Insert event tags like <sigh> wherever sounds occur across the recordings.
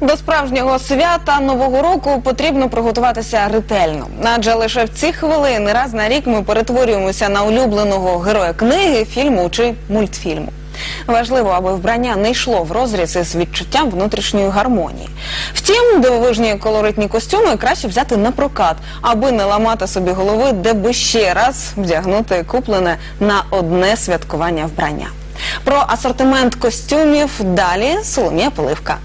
До справжнього свята нового року потрібно приготуватися ретельно. Адже лише в ці хвилини раз на рік ми перетворюємося на улюбленого героя книги, фільму чи мультфільму. Важливо, аби вбрання не йшло в розріз із відчуттям внутрішньої гармонії. Втім, дивовижні колоритні костюми краще взяти на прокат, аби не ламати собі голови, де би ще раз вдягнути куплене на одне святкування вбрання. Про асортимент костюмів далі Соломія Поливка.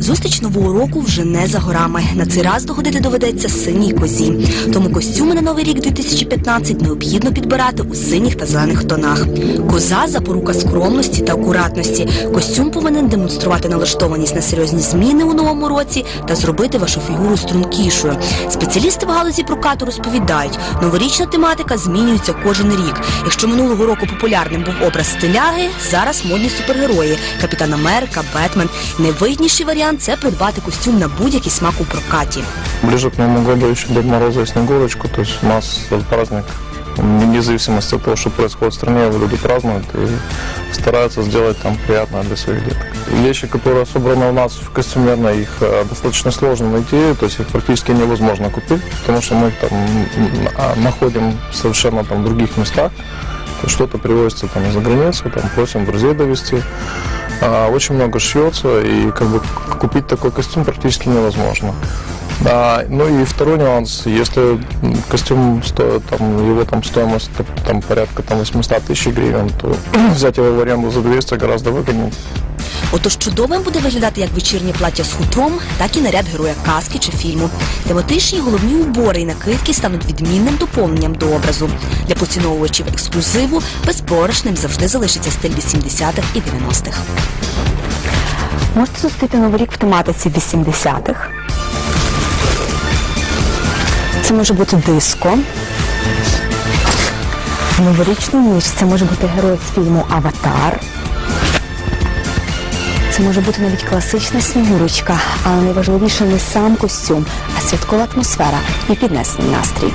Зустріч нового року вже не за горами. На цей раз доходити доведеться синій козі. Тому костюми на новий рік 2015 необхідно підбирати у синіх та зелених тонах. Коза запорука скромності та акуратності. Костюм повинен демонструвати налаштованість на серйозні зміни у новому році та зробити вашу фігуру стрункішою. Спеціалісти в галузі прокату розповідають, новорічна тематика змінюється кожен рік. Якщо минулого року популярним був образ стиляги, зараз модні супергерої Капітан Америка, Бетмен. Найвигідніший варіант це придбати костюм на будь-який смак у прокаті. Ближе к Новому году еще Дед Мороза и Снегурочку. То есть у нас этот праздник, вне зависимости от того, что происходит в стране, люди празднуют и стараются сделать там приятное для своих деток. Вещи, которые собраны у нас в костюмерной, их э, достаточно сложно найти, то есть их практически невозможно купить, потому что мы их там м, а, находим совершенно там в других местах. То есть Что-то привозится там из-за границы, там просим друзей довести. А, Очень много шьется, и как бы купить такой костюм практически невозможно. А, ну и второй нюанс, если костюм стоит, там, его там стоимость там, порядка там, 800 тысяч гривен, то <clears throat> взять его в аренду за 200 гораздо выгоднее. Отож чудовим буде виглядати як вечірнє плаття з хутром, так і наряд героя казки чи фільму. Тематичні головні убори і накидки стануть відмінним доповненням до образу. Для поціновувачів ексклюзиву безпрограшним завжди залишиться стиль 80-х і 90-х. Можете зустріти новий рік в тематиці 80-х. Це може бути диско. Новорічну ніч це може бути герой з фільму Аватар. Це може бути навіть класична снігурочка, але найважливіше не сам костюм, а святкова атмосфера і піднесений настрій.